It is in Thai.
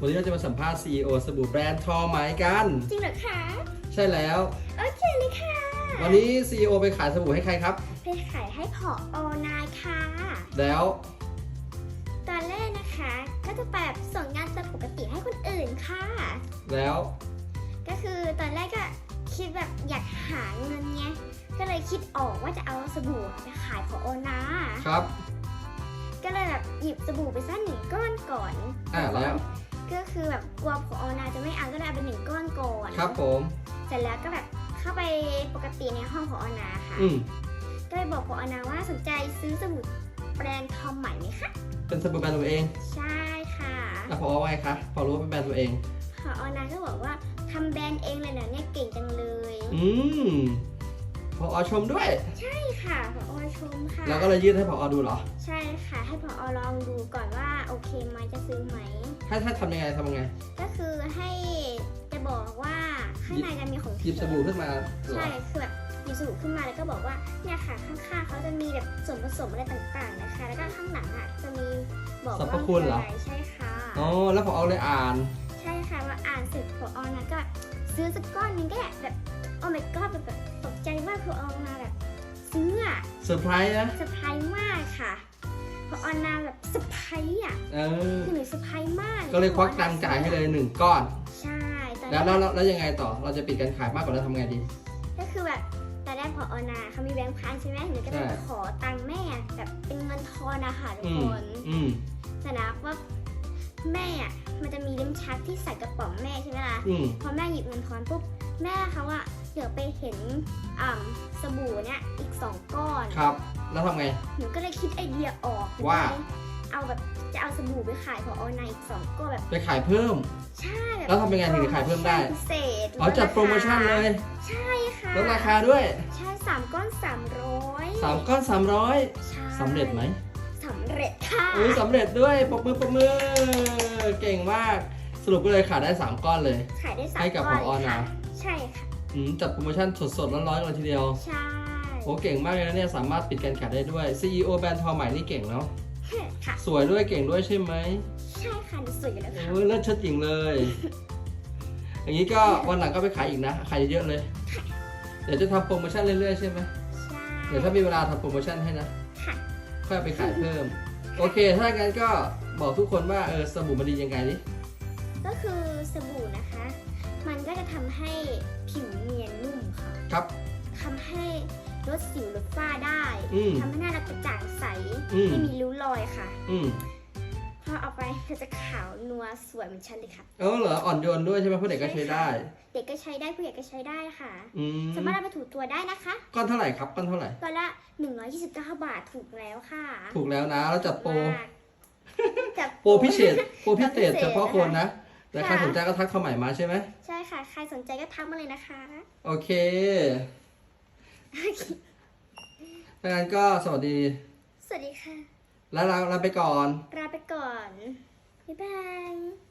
วันนี้เราจะมาสัมภาษณ์ CEO สบู่แบรนด์ทอไหมกัน จริงเหรอคะ ใช่แล้ว โอเคเลยค่ะ วันนี้ CEO ไปขายสบู่ให้ใครครับ ไปขายให้ผออนายค่ะ แล้ว ตอนแรกนะคะ ก็จะแบบส่งงานตามปกติให้คนอื่นค่ะ แล้ว ก็คือตอนแรกก็คิดแบบอยากหาเงินไงก็เลยคิดออกว่าจะเอาสบู่ไปขายผออนาครับ ก็เลยแบบหยิบสบู่ไปสักหนึ่งก้อนก่อน อ่าแล้ว ก็คือแบบกลัวผออนาจะไม่เอาก็เลยเอาไปหนึ่งก้อนก่อนครับผม เสร็จแล้วก็แบบเข้าไปปกติในห้องผออนาค่ะ อืมก็เลยบอกผออนาว่าสนใจซื้อสบู่แบรนด์ทอมใหม่ไหมคะ เป็นสบู่แบรนด์ตัวเองใช่ค่ะแล้วพอว่าไงคะพอรู้ว่าเป็นแบรนด์ตัวเองผออนาก็บอกว่าทำแบรนด์เองเลยเหรอเนี่ยเก่งจังเลยอืมพอชมด้วย ใช่ค่ะผอชมค่ะ แล้วก็เลยยื่นให้พอดูเหรอ ใช่ค่ะ ให้ผอลองดูก่อนว่าโอเคไหมจะซื้อไหม ให้ถ้าทำยังไงทำยังไงก็คือให้จะบอกว่าข้างในจะมีของหยิบสบู่ขึ้นมาเหรอใช่คือแบบหยิบสบู่ขึ้นมาแล้วก็บอกว่าเนี่ยค่ะข้างๆเขาจะมีแบบส่วนผสมอะไรต่างๆนะคะ แล้วก็ข้างหลังอะจะมีบอกสรรพว่าคุณเหรอะไใช่ค่ะอ๋อแล้วพอเลยอ่าน ใช่ค่ะว่าอ่านเสร็จผอนะก็ ซื้อสักก้อนหนึงก็ได้แบบโอ้ my god แบบแบบตกใจมากผอมาแบบซื้ออะ เซอร์ไพรส์นะ เซอร์ไพรส์มากค่ะผอนาแบบเซอร์ ไพรส์อะเออ คือหนูเซอร์ไพรส์มากก็เลยควักตังค์จ่ายให้เลยหนึ่งก้อน ใช่ตอนแล้วแรแล้วกแล้วแล้วยังไงต่อ เราจะปิดการขายมากกว่านั้นทำไงดี ก็คือแบบตอนแรกผอนาเขามีแบงค์พันใช่ไหมหนูก็เลยใช่ ไปขอตังค์แม่แบบเป็นเงินทอนนะคะทุกอืคมนอืม แต่นะว่าแม่อะมันจะมีลิ้มชักที่ใส่กระป๋องแม่ใช่ไหมล่ะ อืม พอแม่หยิบเงินทอนปุ๊บแม่เขาอะเดี๋ยวไปเห็นอ่ำสบู่เนี่ยอีกสองก้อน ครับ แล้วทำไง หนูก็เลยคิดไอเดียออกว่า เอาแบบจะเอาสบู่ไปขายพอเอาในอีกสองก้อนแบบไปขายเพิ่ม ใช่แบบแล้วทำยังไงถึงจะขายเพิ่มได้ พิเศษอ๋อจัดโปรโมชั่นเลยใช่ค่ะลดราคาด้วย ใช่สามก้อนสามร้อยสามก้อนสามร้อยใช่สำเร็จไหมสำเร็จค่ะอุ้ยสำเร็จด้วยปรบมือปรบมือเก่งมากสรุปก็เลยขายได้สามก้อนเลย ขายได้สามให้กับก้อนผอเลยค่ะนะใช่ค่ะอืมจัดโปรโมชั่นสดๆร้อนๆกันเลยทีเดียว ใช่โอ้เก่งมากเลยนะเนี่ยสามารถปิดการขายได้ด้วย CEO แบรนด์ทอใหม่นี่เก่งเนาะ ค่ะ สวยด้วยเก่งด้วยใช่ไหมใช่ค่ะหนูสวยอยู่แล้วค่ะ โอ้ยเลิศเชิดจริงเลย อย่างนี้ก็วันหลังก็ไปขายอีกนะขายเยอะๆเลยเดี๋ยวจะทำโปรโมชั่นเรื่อยๆใช่ไหมใช่เดี๋ยวถ้ามีเวลาทำโปรโมชั่นให้นะ ค่ะ ค่อยเอาไปขายเพิ่ม โอเค ถ้างั้นก็บอกทุกคนว่าเออสบู่มันดียังไงดิก็คือสบู่นะคะ มันก็จะทำให้ผิวเนียนนุ่มค่ะครับ ทำให้ ลดสิวลดฝ้าได้อืมทำให้หน้าเรากระจ่างใส อืม ไม่มีริ้วรอยค่ะ อืมพอเอาไปเราจะขาวนัวสวยเหมือนฉันเลยค่ะ เออเหรออ่อนโยนด้วยใช่ไหมเพราะเด็กก็ใช้ได้ เด็กก็ใช้ได้ผู้ใหญ่ก็ใช้ได้ค่ะ อืมสามารถเอาไปถูตัวได้นะคะก้อนเท่าไหร่ครับก้อนเท่าไหร่ ตัวละ 129 บาทถูกแล้วค่ะถูกแล้วนะแล้วจัดโปร มากจัดโปรพิเศษโปรพิเศษ โปรพิเศษเฉพาะคนนะ แต่ใครค่ะ สนใจก็ทักเข้าใหม่มาใช่ไหม ใช่ค่ะ ใครสนใจก็ทักมาเลยนะคะ โอเค ถ้างั้นก็สวัสดี สวัสดีค่ะ แล้วลาลาไปก่อน ลาไปก่อน บ๊ายบาย